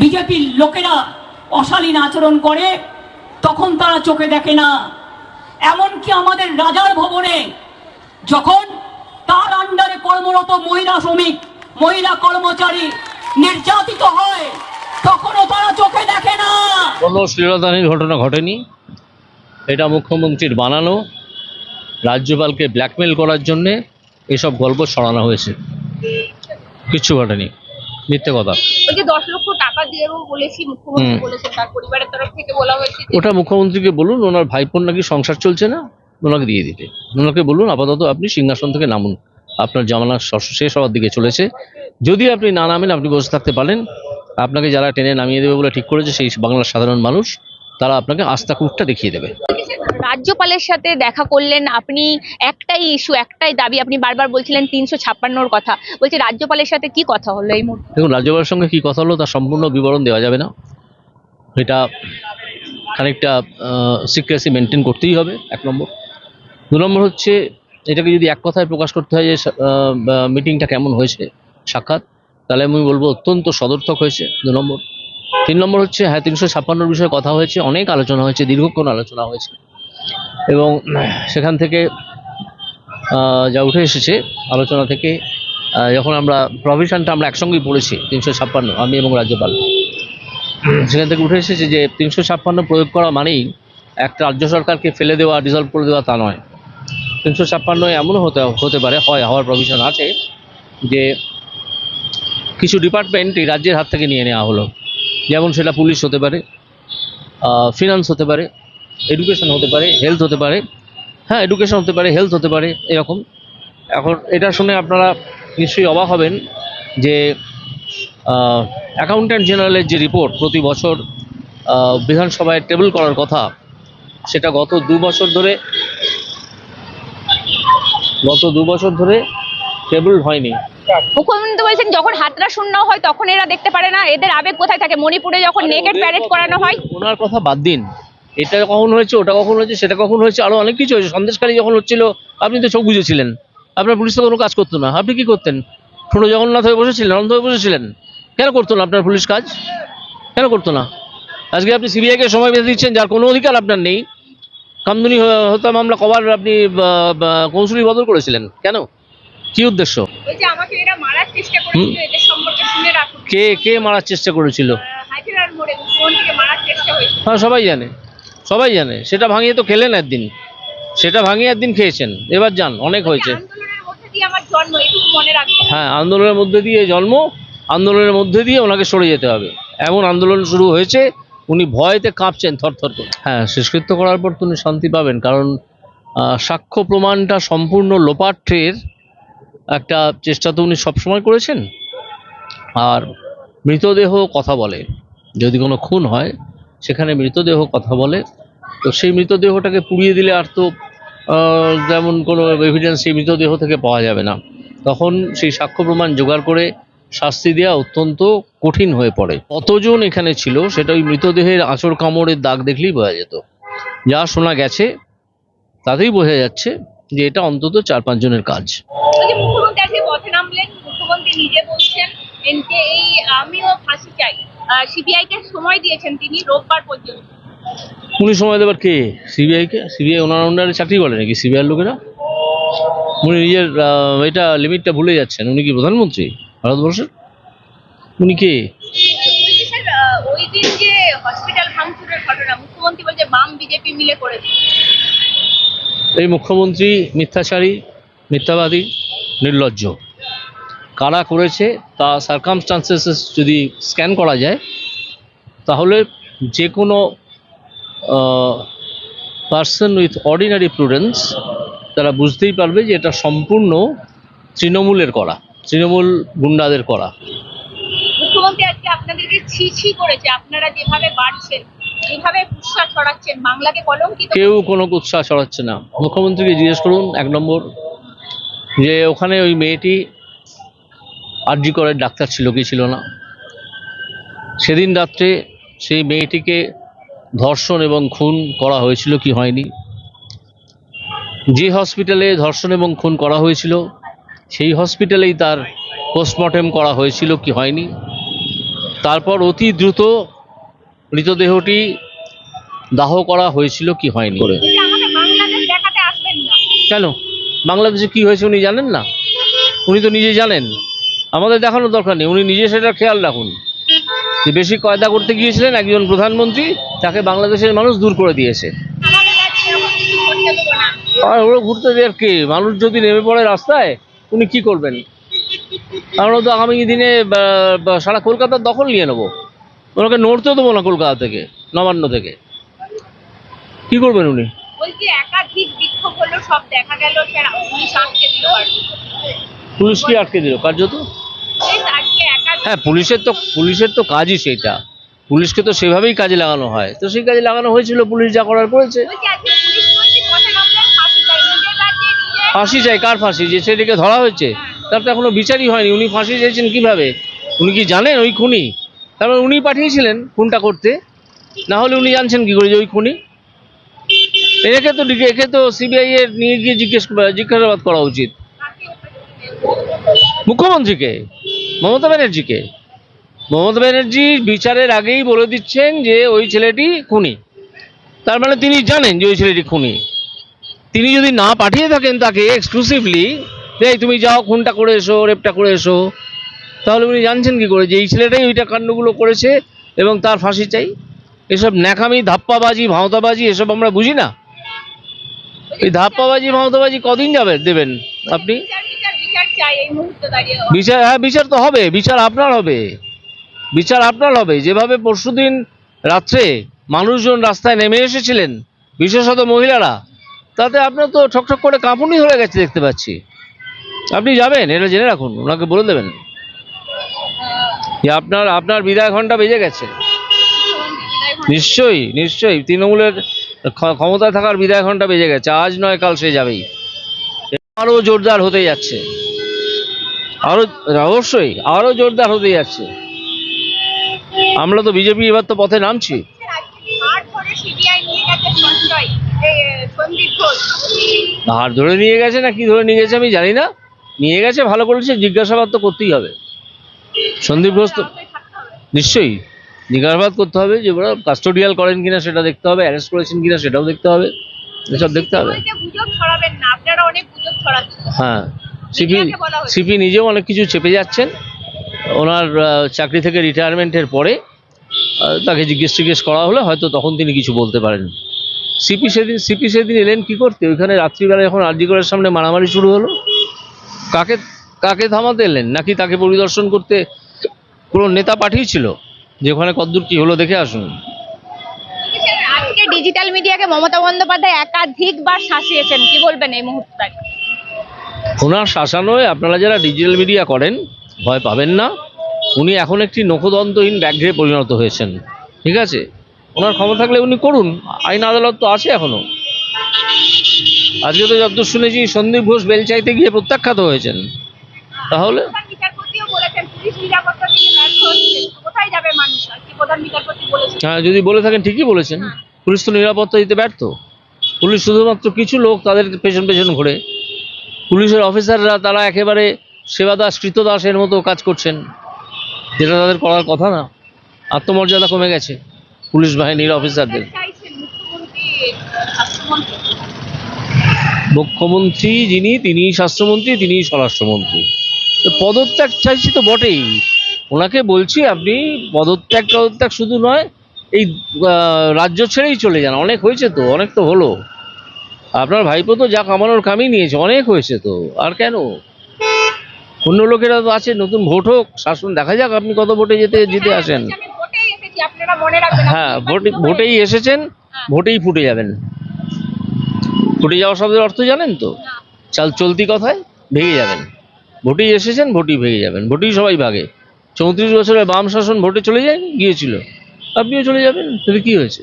বিজেপির লোকেরা অশালীন আচরণ করে, তখন তারা চোখে দেখে না। এমনকি আমাদের রাজার ভবনে যখন তার আন্ডারে কর্মরত মহিলা শ্রমিক, মহিলা কর্মচারী নির্যাতিত হয়, তখনও তারা চোখে দেখে না। কোনো শ্লীলতাহানির ঘটনা ঘটেনি। এটা মুখ্যমন্ত্রীর বানানো, রাজ্যপালকে ব্ল্যাকমেল করার জন্যে এসব গল্প ছড়ানো হয়েছে। কিচ্ছু ঘটেনি। মিথ্যে কথা। ওই যে দশ লক্ষ টাকা দিয়েও বলেছি মুখ্যমন্ত্রী বলেছেন তার পরিবারের তরফ থেকে বলা হয়েছে ওটা মুখ্যমন্ত্রীকে বলুন ওনার ভাইপোর নাকি সংসার চলছে না ওনাকে দিয়ে দিতে। ওনাকে বলুন আপাতত আপনি সিংহাসন থেকে নামুন। আপনার জামানা শেষ হওয়ার দিকে চলেছে। যদি আপনি না নামেন আপনি বসে থাকতে পারেন। আপনাকে যারা টেনে নামিয়ে দেবে বলে ঠিক করেছে সেই বাংলার সাধারণ মানুষ। আপনাকে আস্থা কূপটা দেখিয়ে দেবে। রাজ্যপালের সাথে দেখা করলেন আপনি একটাই ইস্যু একটাই দাবি আপনি বারবার বলছিলেন তিনশো ছাপ্পান্নর কথা। বলছি রাজ্যপালের সাথে কি কথা হলো এই মুহূর্তে? দেখুন রাজ্যপালের সঙ্গে কী কথা হলো তার সম্পূর্ণ বিবরণ দেওয়া যাবে না। এটা খানিকটা সিক্রেসি মেনটেন করতেই হবে এক নম্বর। দু নম্বর হচ্ছে এটাকে যদি এক কথায় প্রকাশ করতে হয় যে মিটিংটা কেমন হয়েছে সাক্ষাৎ তাহলে আমি বলব অত্যন্ত সদর্থক হয়েছে দু নম্বর। তিন নম্বর হচ্ছে হ্যাঁ তিনশো ছাপ্পান্নর বিষয়ে কথা হয়েছে, অনেক আলোচনা হয়েছে, দীর্ঘক্ষণ আলোচনা হয়েছে। এবং সেখান থেকে যা উঠে এসেছে, আলোচনা থেকে যখন আমরা প্রভিশনটা আমরা একসঙ্গেই পড়েছি, তিনশো ছাপ্পান্ন, আমি এবং রাজ্যপাল। সেখান থেকে উঠে এসেছে যে, তিনশো ছাপ্পান্ন প্রয়োগ করা মানেই একটা রাজ্য সরকারকে ফেলে দেওয়া ডিজলভ করে দেওয়া তা নয়। তিনশো ছাপ্পান্ন এমনও হতে হতে পারে, হয়, হওয়ার প্রভিশন আছে যে, কিছু ডিপার্টমেন্ট এই রাজ্যের হাত থেকে নিয়ে নেওয়া হলো। যেমন সেটা পুলিশ হতে পারে ফিনান্স হতে পারে এডুকেশন হতে পারে হেলথ হতে পারে হ্যাঁ এডুকেশন হতে পারে হেলথ হতে পারে, এরকম। এখন এটা শুনে আপনারা নিশ্চয়ই অবাক হবেন যে অ্যাকাউন্ট্যান্ট জেনারেলের যে রিপোর্ট প্রতি বছর বিধানসভায় টেবিল করার কথা, সেটা গত দু বছর ধরে, গত দু বছর ধরে টেবিল হয়নি। মুখ্যমন্ত্রী বলছেন যখন হাতরা শূন্য হয় তখন এরা দেখতে পারে না। এদের আবেগ কোথায় থাকে? মণিপুরে যখন নেকেট প্যারেড করানো হয়। ওনার কথা বাদ দিন। এটা কখন হয়েছে ওটা কখন হয়েছে সেটা কখন হয়েছে আরও অনেক কিছু হয়েছে। সন্দেশকারী যখন হচ্ছিল আপনি তো চোখ বুঝেছিলেন। আপনার পুলিশ তো কোনো কাজ করতো না। আপনি কি করতেন? ছোট জগন্নাথ হয়ে বসেছিলেন অন্ধ হয়ে বসেছিলেন? কেন করতো না আপনার পুলিশ কাজ? কেন করতো না? আজকে আপনি সিবিআইকে সময় বেঁধে দিচ্ছেন যার কোনো অধিকার আপনার নেই। কামদুনি হত্যা মামলা কবার আপনি কৌশলী বদল করেছিলেন। কেন? কি উদ্দেশ্য? বলছে আমাকে এরা মারার চেষ্টা করেছিল, এদের সম্পর্কে শুনে রাখুন কে কে মারার চেষ্টা করেছিল? হ্যাঁ সবাই জানে। সবাই জানে। সেটা ভাঙিয়ে তো খেলেন একদিন। সেটা ভাঙিয়ে একদিন খেয়েছেন। এবার যান অনেক হয়েছে। আন্দোলনের মধ্যে দিয়ে আমার জন্ম এটুকু মনে রাখবেন হ্যাঁ আন্দোলনের মধ্যে দিয়ে জন্ম আন্দোলনের মধ্যে দিয়ে ওনাকে সরে যেতে হবে। এমন আন্দোলন শুরু হয়েছে উনি ভয়েতে কাঁপছেন থরথর করে। হ্যাঁ শেষকৃত্য করার পর তো উনি শান্তি পাবেন কারণ আহ, সাক্ষ্য প্রমাণটা সম্পূর্ণ লোপাটের একটা চেষ্টা তো উনি সবসময় করেছেন। আর মৃতদেহ কথা বলে। যদি কোনো খুন হয়, সেখানে মৃতদেহ কথা বলে। তো সেই মৃতদেহটাকে পুড়িয়ে দিলে আর তো যেমন কোনো এভিডেন্স সেই মৃতদেহ থেকে পাওয়া যাবে না। তখন সেই সাক্ষ্য প্রমাণ জোগাড় করে শাস্তি দেওয়া অত্যন্ত কঠিন হয়ে পড়ে। কতজন এখানে ছিল, সেটা ওই মৃতদেহের আঁচড় কামড়ের দাগ দেখলেই বোঝা যেত। যা শোনা গেছে, তাতেই বোঝা যাচ্ছে যে এটা অন্তত চার পাঁচজনের কাজ বলছি মুখ্যমন্ত্রী আজকে পথে নামলেন মুখ্যমন্ত্রী নিজে বলছেন যে এই আমিও ফাঁসি চাই। সিবিআই কে সময় দিয়েছেন তিনি রোববার পর্যন্ত। উনি সময় দেবার কে? সিবিআইকে সিবিআই ওনার আন্ডারে চাকরি করে নাকি? সিবিআইয়ের লোকেরা? উনি নিজের এটা লিমিটটা ভুলে যাচ্ছেন। উনি কি প্রধানমন্ত্রী ভারতবর্ষের? উনি কে? ওই দিন যে হসপিটাল ভাঙচুরের ঘটনা মুখ্যমন্ত্রী বলছে বাম বিজেপি মিলে করেছে এই মুখ্যমন্ত্রী মিথ্যাচারী মিথ্যাবাদী নির্লজ্জ। কারা করেছে তা সার্কামস্টান্সেস যদি স্ক্যান করা যায় তাহলে যে কোনো পার্সন উইথ অর্ডিনারি প্রুডেন্স তারা বুঝতেই পারবে যে এটা সম্পূর্ণ তৃণমূলের করা তৃণমূল গুন্ডাদের করা। মুখ্যমন্ত্রী আজকে আপনাদেরকে ছি ছি করেছে আপনারা যেভাবে বাড়ছেন যেভাবে উৎসাহ ছড়াচ্ছেন বাংলাকে কলঙ্কিত কেউ কোনো উৎসাহ ছড়াচ্ছে না। মুখ্যমন্ত্রীকে জিজ্ঞেস করুন এক নম্বর যে ওখানে ওই মেয়েটি আরজি করের ডাক্তার ছিল কি ছিল না। সেদিন রাত্রে সেই মেয়েটিকে ধর্ষণ এবং খুন করা হয়েছিল কি হয়নি। যে হসপিটালে ধর্ষণ এবং খুন করা হয়েছিল সেই হসপিটালেই তার পোস্টমর্টেম করা হয়েছিল কি হয়নি। তারপর অতি দ্রুত মৃতদেহটি দাহ করা হয়েছিল কি হয়নি। করে। যে আমাকে বাংলাদেশ দেখাতে আসবেন না? কেন? বাংলাদেশে কি হয়েছে উনি জানেন না? উনি তো নিজে জানেন। আমাদের দেখানোর দরকার নেই। উনি নিজে সেটা খেয়াল রাখুন। যে বেশি কয়দা করতে গিয়েছিলেন একজন প্রধানমন্ত্রী তাকে বাংলাদেশের মানুষ দূর করে দিয়েছে। আর ওরা ঘুরতে দেওয়ার কি? মানুষ যদি নেমে পড়ে রাস্তায় উনি কি করবেন? আমরা তো আগামী দিনে সারা কলকাতার দখল নিয়ে নেব। ওনাকে নড়তেও দেবো না কলকাতা থেকে নবান্ন থেকে। কি করবেন উনি? একাধিক বিক্ষোভ হলো সব দেখা গেল স্যার পুলিশ আটকে দিল কার্যত? হ্যাঁ পুলিশের তো পুলিশের তো কাজই সেটা পুলিশকে তো সেভাবেই কাজে লাগানো হয়। তো সেই কাজে লাগানো হয়েছিল, পুলিশ যা করার করেছে। ফাঁসি চাই, কার ফাঁসি? যে ছেলেকে ধরা হয়েছে। তার তো এখনও বিচারই হয়নি। উনি ফাঁসি চাইছেন কীভাবে? উনি কি জানেন ওই খুনি? তারপর উনি পাঠিয়েছিলেন খুনটা করতে। না হলে উনি জানছেন কি করে যে ওই খুনি? একে তো একে তো সিবিআই এর নিয়ে গিয়ে জিজ্ঞেস জিজ্ঞাসাবাদ করা উচিত। মুখ্যমন্ত্রীকে, মমতা ব্যানার্জিকে। মমতা ব্যানার্জি বিচারের আগেই বলে দিচ্ছেন যে ওই ছেলেটি খুনি। তার মানে তিনি জানেন যে ওই ছেলেটি খুনি। তিনি যদি না পাঠিয়ে থাকেন তাকে এক্সক্লুসিভলি এই তুমি যাও, খুনটা করে এসো রেপটা করে এসো, তাহলে উনি জানছেন কি করে যে এই ছেলেটাই ওইটা কাণ্ডগুলো করেছে এবং তার ফাঁসি চাই। এসব ন্যাকামি, ধাপ্পাবাজি, ভাঁওতাবাজি, এসব আমরা বুঝি না। এই ধাপ্পাবাজি, ভাঁওতাবাজি কদিন যাবে দেবেন আপনি? বিচার হ্যাঁ বিচার তো হবে, বিচার আপনার হবে। বিচার আপনার হবে। যেভাবে পরশুদিন রাত্রে মানুষজন রাস্তায় নেমে এসেছিলেন, বিশেষত মহিলারা, তাতে আপনার তো ঠকঠক করে কাঁপুনি হয়ে গেছে দেখতে পাচ্ছি। আপনি যাবেন, এটা জেনে রাখুন, ওনাকে বলে দেবেন। যে আপনার আপনার বিদায় ঘণ্টা বেজে গেছে। নিশ্চয়ই নিশ্চয়ই, তৃণমূলের ক্ষ- ক্ষমতায় থাকার বিদায় ঘণ্টা বেজে গেছে। আজ নয়, কাল সে যাবেই। আরও জোরদার হতে যাচ্ছে। আরও অবশ্যই আরও জোরদার হতে যাচ্ছে। আমরা তো বিজেপি এবার তো পথে নামছি। হার ধরে নিয়ে গেছে না কি ধরে নিয়ে গেছে আমি জানি না। নিয়ে গেছে ভালো করেছে জিজ্ঞাসাবাদ তো করতেই হবে। সন্দীপ ঘোষ তো। নিশ্চয়ই জিজ্ঞাসাবাদ করতে হবে যে ওরা কাস্টোডিয়াল করেন কিনা সেটা দেখতে হবে অ্যারেস্ট করেছেন কিনা সেটাও দেখতে হবে। এসব দেখতে হবে। হ্যাঁ। সিপি। সিপি নিজেও অনেক কিছু চেপে যাচ্ছেন। ওনার চাকরি থেকে রিটায়ারমেন্টের পরে তাকে জিজ্ঞেস টিজ্ঞেস করা হলে হয়তো তখন তিনি কিছু বলতে পারেন। সিপি সেদিন সিপি সেদিন এলেন কি করতে? ওইখানে রাত্রিবেলা যখন আরজিগড়ের সামনে মারামারি শুরু হলো কাকে কাকে থামাতে এলেন? নাকি তাকে পরিদর্শন করতে কোনো নেতা পাঠিয়েছিল? যে ওখানে কদ্দূর কি হলো দেখে আসুন। ডিজিটাল মিডিয়াকে মমতা বন্দ্যোপাধ্যায় একাধিকবার শাসিয়েছেন। কি বলবেন এই মুহূর্তে? ওনার শাসানোয় আপনারা যারা ডিজিটাল মিডিয়া করেন ভয় পাবেন না। উনি এখন একটি নখদন্তহীন ব্যাঘ্রে পরিণত হয়েছেন। ঠিক আছে? ওনার ক্ষমতা থাকলে উনি করুন। আইন আদালত তো আছে এখনও। আজকে তো যতদূর শুনেছি সন্দীপ ঘোষ বেল চাইতে গিয়ে প্রত্যাখ্যাত হয়েছেন। তাহলে? হ্যাঁ যদি বলে থাকেন ঠিকই বলেছেন। পুলিশ তো নিরাপত্তা দিতে ব্যর্থ। পুলিশ শুধুমাত্র কিছু লোক তাদের পেছন পেছন ঘুরে। পুলিশের অফিসাররা তারা একেবারে সেবাদাস, কৃতদাসের মতো কাজ করছেন। যেটা তাদের করার কথা না। আত্মমর্যাদা কমে গেছে পুলিশ বাহিনীর অফিসারদের। মুখ্যমন্ত্রী যিনি, তিনি স্বাস্থ্যমন্ত্রী, তিনি স্বরাষ্ট্রমন্ত্রী। তো পদত্যাগ চাইছি তো বটেই। ওনাকে বলছি, আপনি পদত্যাগ পদত্যাগ শুধু নয়, এই রাজ্য ছেড়েই চলে যান। অনেক হয়েছে তো, অনেক তো হলো। আপনার ভাইপো তো যা কামানোর কামই নিয়েছে অনেক হয়েছে তো আর কেন? অন্য লোকেরা তো আছে নতুন ভোট হোক শাসন দেখা যাক আপনি কত ভোটে যেতে জিতে আসেন। হ্যাঁ ভোটে ভোটেই এসেছেন। ভোটেই ফুটে যাবেন। ফুটে যাওয়া শব্দের অর্থ জানেন তো। চাল চলতি কথায় ভেঙে যাবেন। ভোটেই এসেছেন ভোটেই ভেঙে যাবেন ভোটেই সবাই ভাগে। চৌত্রিশ বছরের বাম শাসন ভোটে চলে যায় গিয়েছিল। আপনিও চলে যাবেন তাহলে কি হয়েছে?